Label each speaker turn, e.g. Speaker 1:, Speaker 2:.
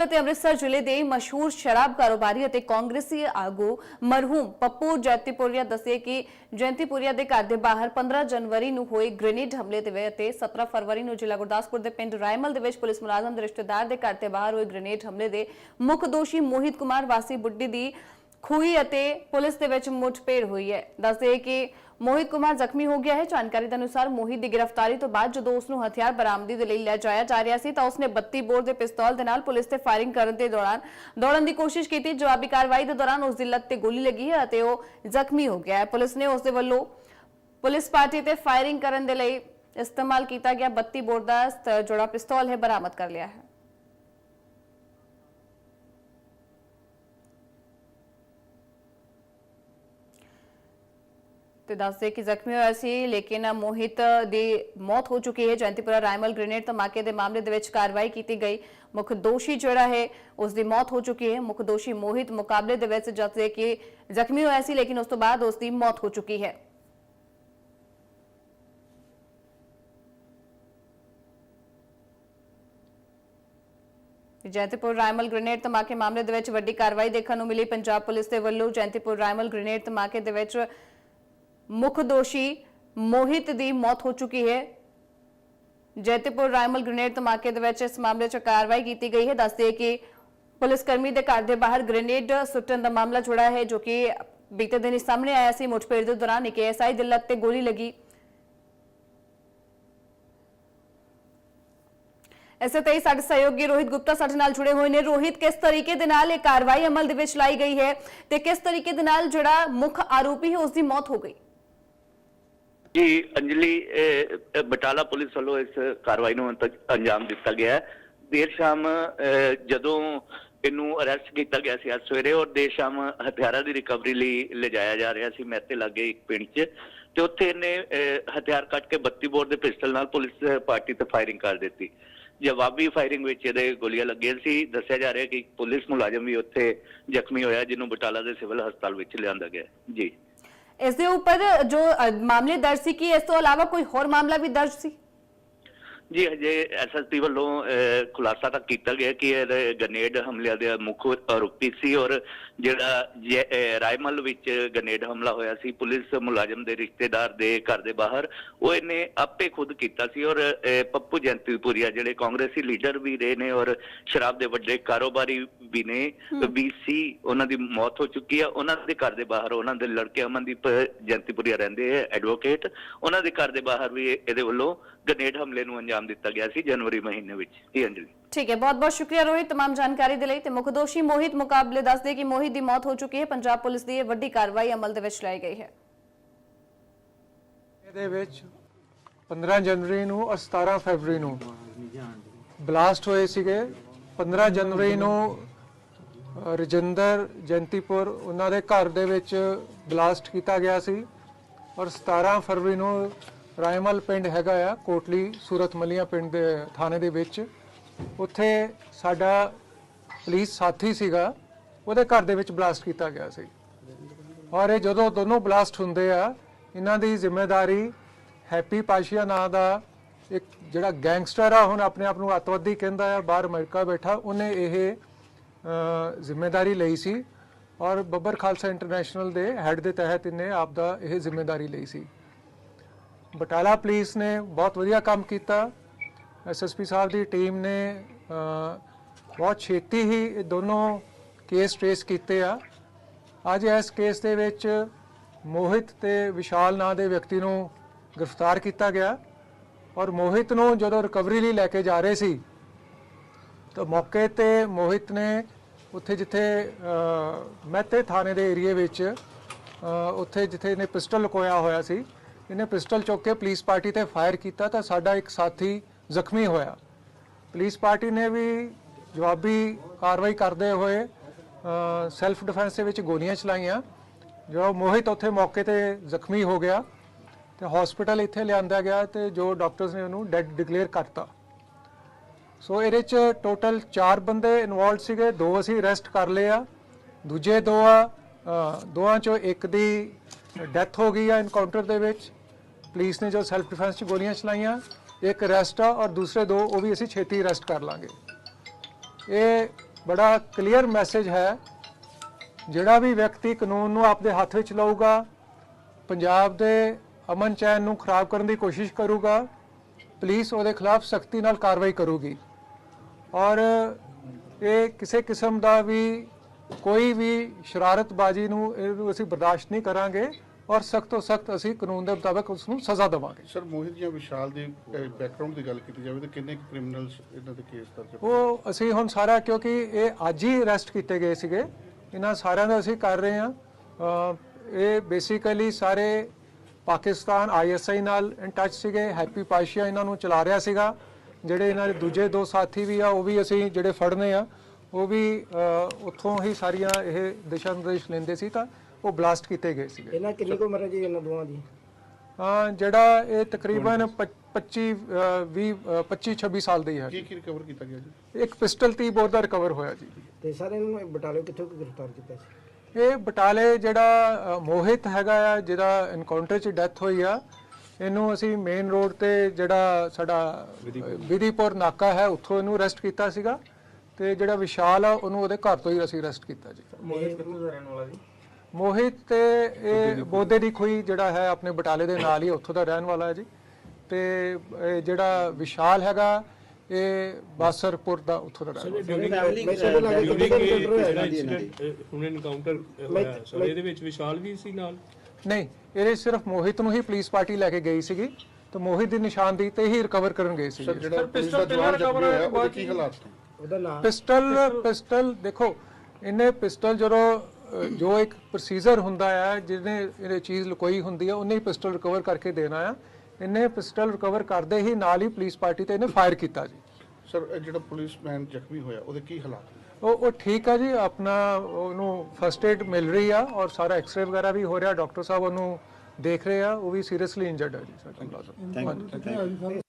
Speaker 1: ਅਤੇ ਅੰਮ੍ਰਿਤਸਰ ਜ਼ਿਲ੍ਹੇ ਦੇ ਮਸ਼ਹੂਰ ਸ਼ਰਾਬ ਕਾਰੋਬਾਰੀ ਅਤੇ ਕਾਂਗਰਸੀ ਆਗੂ ਮਰਹੂਮ ਪੱਪੂ ਜੈਤੀਪੁਰੀਆ ਦੱਸੇ ਕਿ ਜੈਤੀਪੁਰੀਆ ਦੇ ਘਰ ਦੇ ਬਾਹਰ 15 ਜਨਵਰੀ ਨੂੰ ਹੋਏ ਗ੍ਰੇਨੇਡ ਹਮਲੇ ਦੇ ਵੇ ਅਤੇ 17 ਫਰਵਰੀ ਨੂੰ ਜ਼ਿਲ੍ਹਾ ਗੁਰਦਾਸਪੁਰ ਦੇ ਪਿੰਡ ਰਾਇਮਲ ਦੇ ਵਿੱਚ ਪੁਲਿਸ ਮੁਲਾਜ਼ਮ ਦੇ ਰਿਸ਼ਤੇਦਾਰ ਦੇ ਘਰ ਦੇ ਬਾਹਰ ਹੋਏ ਗ੍ਰੇਨੇਡ ਹਮਲੇ ਦੇ ਮੁੱਖ ਦੋਸ਼ੀ ਮੋਹਿਤ ਕੁਮਾਰ ਵਾਸੀ ਬੁੱਢੀ ਦੀ ਖੂਹੀ ਅਤੇ ਪੁਲਿਸ ਦੇ ਵਿੱਚ ਮੁੱਠਭੇੜ ਹੋਈ ਹੈ। ਦੱਸਦੇ ਕਿ ਮੋਹਿਤ ਕੁਮਾਰ ਜ਼ਖਮੀ ਹੋ ਗਿਆ ਹੈ। ਜਾਣਕਾਰੀ ਦੇ ਅਨੁਸਾਰ ਮੋਹਿਤ ਦੀ ਗ੍ਰਿਫਤਾਰੀ ਤੋਂ ਬਾਅਦ ਜਦੋਂ ਉਸ ਨੂੰ ਹਥਿਆਰ ਬਰਾਮਦੀ ਦੇ ਲਈ ਲੈ ਜਾਇਆ ਜਾ ਰਿਹਾ ਸੀ ਤਾਂ ਉਸਨੇ 32 ਬੋਰ ਦੇ ਪਿਸਤੌਲ ਦੇ ਨਾਲ ਪੁਲਿਸ ਤੇ ਫਾਇਰਿੰਗ ਕਰਨ ਦੇ ਦੌਰਾਨ ਦੌੜਨ ਦੀ ਕੋਸ਼ਿਸ਼ ਕੀਤੀ। ਜਵਾਬੀ ਕਾਰਵਾਈ ਦੇ ਦੌਰਾਨ ਉਸ ਦੀ ਲੱਤ ਤੇ ਗੋਲੀ ਲੱਗੀ ਹੈ ਅਤੇ ਉਹ ਜ਼ਖਮੀ ਹੋ ਗਿਆ ਹੈ। ਪੁਲਿਸ ਨੇ ਉਸ ਦੇ ਵੱਲੋਂ ਪੁਲਿਸ ਪਾਰਟੀ ਤੇ ਫਾਇਰਿੰਗ ਕਰਨ ਦੇ ਲਈ ਇਸਤੇਮਾਲ ਕੀਤਾ ਗਿਆ। 32 ਬੋਰ ਦਾ ਸ- ਜਿਹੜਾ ਪਿਸਤੌਲ ਹੈ, ਬਰਾਮਦ ਕਰ ਲਿਆ ਹੈ। ਤੇ ਦੱਸਦੇ ਕਿ ਜ਼ਖਮੀ ਹੋਇਆ ਸੀ, ਲੇਕਿਨ ਮੋਹਿਤ ਦੀ ਮੌਤ ਹੋ ਚੁੱਕੀ ਹੈ। ਜੈਂਤੀਪੁਰਾ ਰਾਇਮਲ ਗ੍ਰੇਨੇਡ ਧਮਾਕੇ ਦੇ ਮਾਮਲੇ ਦੇ ਵਿੱਚ ਕਾਰਵਾਈ ਕੀਤੀ ਗਈ। ਮੁੱਖ ਦੋਸ਼ੀ ਜਿਹੜਾ ਹੈ, ਉਸ ਦੀ ਮੌਤ ਹੋ ਚੁੱਕੀ ਹੈ। ਮੁੱਖ ਦੋਸ਼ੀ ਮੋਹਿਤ ਮੁਕਾਬਲੇ ਦੇ ਵਿੱਚ ਜਦ ਕਿ ਜ਼ਖਮੀ ਹੋਇਆ ਸੀ, ਲੇਕਿਨ ਉਸ ਤੋਂ ਬਾਅਦ ਉਸ ਦੀ ਮੌਤ ਹੋ ਚੁੱਕੀ ਹੈ। ਜੈਂਤੀਪੁਰ ਰਾਇਮਲ ਗ੍ਰੇਨੇਡ ਧਮਾਕੇ ਮਾਮਲੇ ਦੇ ਵਿੱਚ ਵੱਡੀ ਕਾਰਵਾਈ ਦੇਖਣ ਨੂੰ ਮਿਲੀ। ਪੰਜਾਬ ਪੁਲਿਸ ਦੇ ਵੱਲੋਂ ਜੈਂਤੀਪੁਰ ਰਾਇਮਲ ਗ੍ਰੇਨੇਡ ਧਮਾਕੇ ਦੇ ਵਿੱਚ ਮੁੱਖ ਦੋਸ਼ੀ ਮੋਹਿਤ ਦੀ ਮੌਤ ਹੋ ਚੁੱਕੀ ਹੈ। ਜੈਤੀਪੁਰ ਰਾਇਮਲ ਗ੍ਰੇਨੇਡ ਧਮਾਕੇ ਦੇ ਵਿੱਚ ਇਸ ਮਾਮਲੇ 'ਚ ਕਾਰਵਾਈ ਕੀਤੀ ਗਈ ਹੈ। ਦੱਸਦੇ ਕਿ ਪੁਲਿਸ ਕਰਮੀ ਦੇ ਘਰ ਦੇ ਬਾਹਰ ਗ੍ਰੇਨੇਡ ਸੁੱਟਣ ਦਾ ਮਾਮਲਾ ਜੁੜਾ ਹੈ, ਜੋ ਕਿ ਬੀਤੇ ਦਿਨ ਹੀ ਸਾਹਮਣੇ ਆਇਆ ਸੀ। ਮੁਠਭੇੜ ਦੇ ਦੌਰਾਨ ਇੱਕ ਐਸਆਈ ਦੇ ਲੱਤ ਤੇ ਗੋਲੀ ਲੱਗੀ। ਇਸੇ ਤਰ੍ਹਾਂ ਹੀ ਸਾਡੇ ਸਹਿਯੋਗੀ ਰੋਹਿਤ ਗੁਪਤਾ ਸਾਡੇ ਨਾਲ ਜੁੜੇ ਹੋਏ ਨੇ। ਰੋਹਿਤ, ਕਿਸ ਤਰੀਕੇ ਦੇ ਨਾਲ ਇਹ ਕਾਰਵਾਈ ਅਮਲ ਦੇ ਵਿੱਚ ਲਾਈ ਗਈ ਹੈ ਤੇ ਕਿਸ ਤਰੀਕੇ ਦੇ ਨਾਲ ਜਿਹੜਾ ਮੁੱਖ ਆਰੋਪੀ ਹੈ ਉਸ ਦੀ ਮੌਤ ਹੋ ਗਈ?
Speaker 2: ਜੀ, ਅੰਜਲੀ ਬਟਾਲਾ ਪੁਲਿਸ ਵੱਲੋਂ ਇਸ ਕਾਰਵਾਈ ਨੂੰ ਅੰਜਾਮ ਦਿੱਤਾ ਗਿਆ ਹੈ। ਦੇਰ ਸ਼ਾਮ ਜਦੋਂ ਇਹਨੂੰ ਅਰੈਸਟ ਕੀਤਾ ਗਿਆ ਸੀ ਅੱਜ ਸਵੇਰੇ, ਔਰ ਦੇਰ ਸ਼ਾਮ ਹਥਿਆਰਾਂ ਦੀ ਰਿਕਵਰੀ ਲਈ ਲਿਜਾਇਆ ਜਾ ਰਿਹਾ ਸੀ ਮੈਤੇ ਲਾਗੇ ਇੱਕ ਪਿੰਡ 'ਚ। ਤੇ ਉੱਥੇ ਇਹਨੇ ਹਥਿਆਰ ਕੱਟ ਕੇ 32 ਬੋਰ ਦੇ ਪਿਸਟਲ ਨਾਲ ਪੁਲਿਸ ਪਾਰਟੀ ਤੇ ਫਾਇਰਿੰਗ ਕਰ ਦਿੱਤੀ। ਜਵਾਬੀ ਫਾਇਰਿੰਗ ਵਿੱਚ ਇਹਦੇ ਗੋਲੀਆਂ ਲੱਗੀਆਂ ਸੀ। ਦੱਸਿਆ ਜਾ ਰਿਹਾ ਕਿ ਇੱਕ ਪੁਲਿਸ ਮੁਲਾਜ਼ਮ ਵੀ ਉੱਥੇ ਜ਼ਖਮੀ ਹੋਇਆ, ਜਿਹਨੂੰ ਬਟਾਲਾ ਦੇ ਸਿਵਲ ਹਸਪਤਾਲ ਵਿੱਚ ਲਿਆਂਦਾ ਗਿਆ ਜੀ।
Speaker 1: ਇਸ ਦੇ ਉੱਪਰ ਜੋ ਮਾਮਲੇ ਦਰਜ ਸੀ ਕਿ ਇਸ ਤੋਂ ਇਲਾਵਾ ਕੋਈ ਹੋਰ ਮਾਮਲਾ ਵੀ ਦਰਜ ਸੀ?
Speaker 2: ਜੀ ਹਜੇ ਐਸਐਸਪੀ ਵੱਲੋਂ ਖੁਲਾਸਾ ਤਾਂ ਕੀਤਾ ਗਿਆ ਕਿ ਇਹ ਗ੍ਰਨੇਡ ਹਮਲਿਆਂ ਦੇ ਮੁੱਖ ਆਰੋਪੀ ਸੀ ਔਰ ਜਿਹੜਾ ਰਾਇਮਲ ਵਿੱਚ ਗ੍ਰਨੇਡ ਹਮਲਾ ਹੋਇਆ ਸੀ ਪੁਲਿਸ ਮੁਲਾਜ਼ਮ ਦੇ ਰਿਸ਼ਤੇਦਾਰ ਦੇ ਘਰ ਦੇ ਬਾਹਰ ਉਹ ਇਹਨੇ ਆਪੇ ਖੁਦ ਕੀਤਾ ਸੀ ਔਰ ਪੱਪੂ ਜੈਂਤੀਪੁਰੀਆ ਜਿਹੜੇ ਕਾਂਗਰਸੀ ਲੀਡਰ ਵੀ ਰਹੇ ਨੇ ਔਰ ਸ਼ਰਾਬ ਦੇ ਵੱਡੇ ਕਾਰੋਬਾਰੀ ਵੀ ਨੇ ਬੀਸੀ ਉਹਨਾਂ ਦੀ ਮੌਤ ਹੋ ਚੁੱਕੀ ਆ ਉਹਨਾਂ ਦੇ ਘਰ ਦੇ ਬਾਹਰ ਉਹਨਾਂ ਦੇ ਲੜਕੇ ਅਮਨਦੀਪ ਜੈਂਤੀਪੁਰੀਆ ਰਹਿੰਦੇ ਹੈ ਐਡਵੋਕੇਟ ਉਹਨਾਂ ਦੇ ਘਰ ਦੇ ਬਾਹਰ ਵੀ ਇਹ- ਇਹਦੇ ਵੱਲੋਂ ਗ੍ਰਨੇਡ ਹਮਲੇ ਨੂੰ ਅੰਜਾਮ ਦਿੱਤਾ ਗਿਆ ਸੀ ਜਨਵਰੀ ਮਹੀਨੇ ਵਿੱਚ ਜੀ ਅੰਜਲੀ
Speaker 1: ਠੀਕ ਹੈ ਬਹੁਤ ਬਹੁਤ ਸ਼ੁਕਰੀਆ ਰੋਹਿਤ तमाम ਜਾਣਕਾਰੀ ਦੇ ਲਈ ਤੇ ਮੁੱਖ ਦੋਸ਼ੀ ਮੋਹਿਤ ਮੁਕਾਬਲੇ ਦੱਸਦੇ ਕਿ ਮੋਹਿਤ ਦੀ ਮੌਤ ਹੋ ਚੁੱਕੀ ਹੈ ਪੰਜਾਬ ਪੁਲਿਸ ਦੀ ਇਹ ਵੱਡੀ ਕਾਰਵਾਈ ਅਮਲ ਦੇ ਵਿੱਚ ਲਾਈ ਗਈ ਹੈ
Speaker 3: ਇਹਦੇ ਵਿੱਚ 15 ਜਨਵਰੀ ਨੂੰ ਔਰ 17 ਫਰਵਰੀ ਨੂੰ ਬਲਾਸਟ ਹੋਏ ਸੀਗੇ 15 ਜਨਵਰੀ ਨੂੰ ਅ, ਰਜਿੰਦਰ ਜੈਂਤੀਪੁਰ ਉਹਨਾਂ ਦੇ ਘਰ ਦੇ ਵਿੱਚ ਬਲਾਸਟ ਕੀਤਾ ਗਿਆ ਸੀ ਔਰ 17 ਫਰਵਰੀ ਨੂੰ ਰਾਇਮਲ ਪਿੰਡ ਹੈਗਾ ਆ ਕੋਟਲੀ ਸੂਰਤ ਮਲੀਆਂ ਪਿੰਡ ਦੇ ਥਾਣੇ ਦੇ ਵਿੱਚ। ਉੱਥੇ ਸਾਡਾ ਪੁਲਿਸ ਸਾਥੀ ਸੀਗਾ ਉਹਦੇ ਘਰ ਦੇ ਵਿੱਚ ਬਲਾਸਟ ਕੀਤਾ ਗਿਆ ਸੀ। ਔਰ ਇਹ ਜਦੋਂ ਦੋਨੋਂ ਬਲਾਸਟ ਹੁੰਦੇ ਆ ਇਹਨਾਂ ਦੀ ਜ਼ਿੰਮੇਵਾਰੀ ਹੈਪੀ ਪਾਸ਼ੀਆ ਨਾਂ ਦਾ ਇੱਕ ਜਿਹੜਾ ਗੈਂਗਸਟਰ ਆ ਹੁਣ ਆਪਣੇ ਆਪ ਨੂੰ ਅੱਤਵਾਦੀ ਕਹਿੰਦਾ ਆ ਬਾਹਰ ਅਮਰੀਕਾ ਬੈਠਾ ਉਹਨੇ ਇਹ ਅ, ਜ਼ਿੰਮੇਵਾਰੀ ਲਈ ਸੀ। ਔਰ ਬੱਬਰ ਖਾਲਸਾ ਇੰਟਰਨੈਸ਼ਨਲ ਦੇ ਹੈੱਡ ਦੇ ਤਹਿਤ ਇਹਨੇ ਆਪ ਦਾ ਇਹ ਜ਼ਿੰਮੇਵਾਰੀ ਲਈ ਸੀ। ਬਟਾਲਾ ਪੁਲਿਸ ਨੇ ਬਹੁਤ ਵਧੀਆ ਕੰਮ ਕੀਤਾ। ਐਸਐਸਪੀ ਸਾਹਿਬ ਦੀ ਟੀਮ ਨੇ ਬਹੁਤ ਛੇਤੀ ਹੀ ਇਹ ਦੋਨੋਂ ਕੇਸ ਟ੍ਰੇਸ ਕੀਤੇ ਆ। ਅੱਜ ਇਸ ਕੇਸ ਦੇ ਵਿੱਚ ਮੋਹਿਤ ਤੇ ਵਿਸ਼ਾਲ ਨਾਂ ਦੇ ਵਿਅਕਤੀ ਨੂੰ ਗ੍ਰਿਫਤਾਰ ਕੀਤਾ ਗਿਆ ਔਰ ਮੋਹਿਤ ਨੂੰ ਜਦੋਂ ਰਿਕਵਰੀ ਲਈ ਲੈ ਕੇ ਜਾ ਰਹੇ ਸੀ, ਤਾਂ ਮੌਕੇ ਤੇ ਮੋਹਿਤ ਨੇ ਉੱਥੇ ਜਿੱਥੇ ਮਹਿਤੇ ਥਾਣੇ ਦੇ ਏਰੀਏ ਵਿੱਚ ਉੱਥੇ ਜਿੱਥੇ ਇਹਨੇ ਪਿਸਟਲ ਲੁਕੋਇਆ ਹੋਇਆ ਸੀ ਇਹਨੇ ਪਿਸਟਲ ਚੁੱਕ ਕੇ ਪੁਲਿਸ ਪਾਰਟੀ ਤੇ ਫਾਇਰ ਕੀਤਾ ਤਾਂ ਸਾਡਾ ਇੱਕ ਸਾਥੀ ਜ਼ਖਮੀ ਹੋਇਆ। ਪੁਲਿਸ ਪਾਰਟੀ ਨੇ ਵੀ ਜਵਾਬੀ ਕਾਰਵਾਈ ਕਰਦੇ ਹੋਏ ਸੈਲਫ ਡਿਫੈਂਸ ਦੇ ਵਿੱਚ ਗੋਲੀਆਂ ਚਲਾਈਆਂ ਜੋ ਮੋਹਿਤ ਉੱਥੇ ਮੌਕੇ ਤੇ ਜ਼ਖਮੀ ਹੋ ਗਿਆ ਤੇ ਹਸਪੀਟਲ ਇੱਥੇ ਲਿਆਂਦਾ ਗਿਆ ਤੇ ਜੋ ਡਾਕਟਰਸ ਨੇ ਉਹਨੂੰ ਡੈਡ ਡਿਕਲੇਅਰ ਕਰਤਾ। ਸੋ ਇਹਦੇ ਚ ਟੋਟਲ 4 ਬੰਦੇ ਇਨਵੋਲਡ ਸੀਗੇ ਦੋ ਅਸੀਂ ਅਰੈਸਟ ਕਰ ਲਏ ਆ ਦੂਜੇ ਦੋ ਆ ਅ, ਦੋਵਾਂ ਚੋਂ ਇੱਕ ਦੀ ਡੈਥ ਹੋ ਗਈ ਆ ਇਨਕਾਊਂਟਰ ਦੇ ਵਿੱਚ। ਪੁਲਿਸ ਨੇ ਜੋ ਸੈਲਫ ਡਿਫੈਂਸ ਚ ਗੋਲੀਆਂ ਚਲਾਈਆਂ, ਇੱਕ ਅਰੈਸਟ ਆ ਔਰ ਦੂਸਰੇ ਦੋ, ਉਹ ਵੀ ਅਸੀਂ ਛੇਤੀ ਅਰੈਸਟ ਕਰ ਲਾਂਗੇ। ਇਹ ਬੜਾ ਕਲੀਅਰ ਮੈਸੇਜ ਹੈ। ਜਿਹੜਾ ਵੀ ਵਿਅਕਤੀ ਕਾਨੂੰਨ ਨੂੰ ਆਪਦੇ ਹੱਥ ਵਿੱਚ ਲਊਗਾ, ਪੰਜਾਬ ਦੇ ਅਮਨ ਚੈਨ ਨੂੰ ਖਰਾਬ ਕਰਨ ਦੀ ਕੋਸ਼ਿਸ਼ ਕਰੂਗਾ, ਪੁਲਿਸ ਉਹਦੇ ਖਿਲਾਫ ਸਖਤੀ ਨਾਲ ਕਾਰਵਾਈ ਕਰੂਗੀ। ਔਰ ਇਹ ਕਿਸੇ ਕਿਸਮ ਦਾ ਵੀ ਕੋਈ ਵੀ ਸ਼ਰਾਰਤਬਾਜ਼ੀ ਨੂੰ ਇਹਨੂੰ ਅਸੀਂ ਬਰਦਾਸ਼ਤ ਨਹੀਂ ਕਰਾਂਗੇ। ਔਰ ਸਖਤ ਤੋਂ ਸਖਤ ਅਸੀਂ ਕਾਨੂੰਨ ਦੇ ਮੁਤਾਬਕ ਉਸ ਨੂੰ ਸਜ਼ਾ ਦੇਵਾਂਗੇ।
Speaker 4: ਸਰ ਮੋਹਿਤ ਜਾਂ ਵਿਸ਼ਾਲ ਦੇ ਬੈਕਗ੍ਰਾਉਂਡ ਦੀ ਗੱਲ ਕੀਤੀ ਜਾਵੇ ਤਾਂ ਕਿੰਨੇ ਕ੍ਰਿਮੀਨਲਸ ਇਹਨਾਂ ਦੇ ਕੇਸ ਦਰਜ?
Speaker 3: ਉਹ ਅਸੀਂ ਹੁਣ ਸਾਰਾ ਕਿਉਂਕਿ ਇਹ ਅੱਜ ਹੀ ਅਰੈਸਟ ਕੀਤੇ ਗਏ ਸੀਗੇ। ਇਹਨਾਂ ਸਾਰਿਆਂ ਦਾ ਅਸੀਂ ਕਰ ਰਹੇ ਹਾਂ। ਇਹ ਬੇਸਿਕਲੀ ਸਾਰੇ ਪਾਕਿਸਤਾਨ ਆਈਐਸਆਈ ਨਾਲ ਇਨ ਟੱਚ ਸੀਗੇ। ਹੈਪੀ ਪਾਸ਼ਾ ਇਹਨਾਂ ਨੂੰ ਚਲਾ ਰਿਹਾ ਸੀਗਾ। ਜਿਹੜੇ ਇਹਨਾਂ ਦੇ ਦੂਜੇ ਦੋ ਸਾਥੀ ਵੀ ਆ ਉਹ ਵੀ ਅਸੀਂ ਜਿਹੜੇ ਫੜਨੇ ਆ ਉਹ ਵੀ ਉੱਥੋਂ ਹੀ ਸਾਰੀਆਂ ਇਹ ਦਿਸ਼ਾ ਨਿਰਦੇਸ਼ ਲੈਂਦੇ ਸੀ ਤਾਂ ਉਹ ਬਲਾਸਟ ਕੀਤੇ ਗਏ ਸੀਗੇ।
Speaker 5: ਇਹਨਾਂ ਕਿੰਨੀ ਕੁ ਉਮਰ ਹੈ ਜੀ ਇਹਨਾਂ ਦੋਵਾਂ ਦੀ?
Speaker 3: ਅਹ ਜਿਹੜਾ ਇਹ ਤਕਰੀਬਨ 25 20 25 26 ਸਾਲ ਦੀ ਹੈ
Speaker 4: ਕੀ ਕੀ ਰਿਕਵਰ ਕੀਤਾ ਗਿਆ ਜੀ?
Speaker 3: ਇੱਕ ਪਿਸਟਲ ਤੀ ਬੋਰ ਦਾ ਰਿਕਵਰ ਹੋਇਆ ਜੀ।
Speaker 5: ਤੇ ਸਾਰੇ ਇਹਨਾਂ ਨੂੰ ਬਟਾਲੇ ਕਿੱਥੋਂ ਕੁ ਗ੍ਰਿਫਤਾਰ ਕੀਤਾ ਸੀ?
Speaker 3: ਇਹ ਬਟਾਲੇ ਜਿਹੜਾ ਮੋਹਿਤ ਹੈਗਾ ਆ ਜਿਹਦਾ ਐਨਕਾਊਂਟਰ 'ਚ ਡੈਥ ਹੋਈ ਆ ਇਹਨੂੰ ਅਸੀਂ ਮੇਨ ਰੋਡ ਤੇ ਜਿਹੜਾ ਸਾਡਾ ਵਿਧੀਪੁਰ। ਨਾਕਾ ਹੈ ਉੱਥੋਂ ਇਹਨੂੰ ਅਰੈਸਟ ਕੀਤਾ ਸੀਗਾ। ਤੇ ਜਿਹੜਾ ਵਿਸ਼ਾਲ ਆ ਉਹਨੂੰ ਉਹਦੇ ਘਰ ਤੋਂ ਹੀ ਅਸੀਂ ਅਰੈਸਟ ਕੀਤਾ ਜੀ।
Speaker 5: ਮੋਹਿਤ ਕਿੱਥੋਂ ਦਾ ਰਹਿਣ ਵਾਲਾ ਜੀ?
Speaker 3: ਮੋਹਿਤ ਤੇ ਇਹ ਬੋਦੇ ਦੀ ਖੋਈ ਜਿਹੜਾ ਹੈ ਆਪਣੇ ਬਟਾਲੇ ਦੇ ਨਾਲ ਹੀ ਉੱਥੋਂ ਦਾ ਰਹਿਣ ਵਾਲਾ ਹੈ ਜੀ। ਤੇ ਇਹ ਜਿਹੜਾ ਵਿਸ਼ਾਲ ਹੈਗਾ ਇਹ ਬਾਸਰਪੁਰ ਦਾ ਉੱਥੋਂ ਦਾ ਰਹਿਣ
Speaker 5: ਦੀ।
Speaker 6: ਹੁਣ ਇਨਕਾਊਂਟਰ ਹੋਇਆ ਸਰ। ਇਹਦੇ ਵਿੱਚ ਵਿਸ਼ਾਲ ਵੀ ਸੀ ਨਾਲ?
Speaker 3: ਨਹੀਂ ਇਹਦੇ ਸਿਰਫ ਮੋਹਿਤ ਨੂੰ ਹੀ ਪੁਲਿਸ ਪਾਰਟੀ ਲੈ ਕੇ ਗਈ ਸੀਗੀ। ਤੇ ਮੋਹਿਤ ਦੀ ਨਿਸ਼ਾਨਦੇਹੀ ਤੇ ਹੀ ਰਿਕਵਰ ਕਰਨ ਗਏ
Speaker 4: ਜਿਹੜਾ ਦਾ ਹੋਇਆ ਉਹਦੇ ਕੀ ਹਾਲਾਤ
Speaker 5: ਉਹਦਾ ਨਾਮ?
Speaker 3: ਪਿਸਟਲ ਪਿਸਟਲ ਦੇਖੋ ਇਹਨੇ ਪਿਸਟਲ ਜਦੋਂ ਜੋ ਇੱਕ ਪ੍ਰੋਸੀਜਰ ਹੁੰਦਾ ਹੈ ਜਿਹਨੇ ਇਹ ਚੀਜ਼ ਲੁਕੋਈ ਹੁੰਦੀ ਹੈ ਉਹਨੇ ਹੀ ਪਿਸਟਲ ਰਿਕਵਰ ਕਰਕੇ ਦੇਣਾ ਆ। ਇਹਨੇ ਪਿਸਟਲ ਰਿਕਵਰ ਕਰਦੇ ਹੀ ਨਾਲ ਹੀ ਪੁਲਿਸ ਪਾਰਟੀ ਤੇ ਇਹਨੇ ਫਾਇਰ ਕੀਤਾ ਜੀ।
Speaker 4: ਸਰ ਇਹ ਜਿਹੜਾ ਪੁਲਿਸਮੈਨ ਜ਼ਖਮੀ ਹੋਇਆ ਉਹਦੇ ਕੀ ਹਾਲਾਤ ਨੇ?
Speaker 3: ਉਹ ਉਹ ਠੀਕ ਆ ਜੀ ਆਪਣਾ ਉਹਨੂੰ ਫਰਸਟ ਏਡ ਮਿਲ ਰਹੀ ਆ ਔਰ ਸਾਰਾ ਐਕਸ-ਰੇ ਵਗੈਰਾ ਵੀ ਹੋ ਰਿਹਾ ਡਾਕਟਰ ਸਾਹਿਬ ਉਹਨੂੰ ਦੇਖ ਰਹੇ ਆ ਉਹ ਵੀ ਸੀਰੀਅਸਲੀ ਇੰਜਰਡ ਹੈ ਜੀ ਸਾਡਾ ਮੁਲਾਜ਼ਮ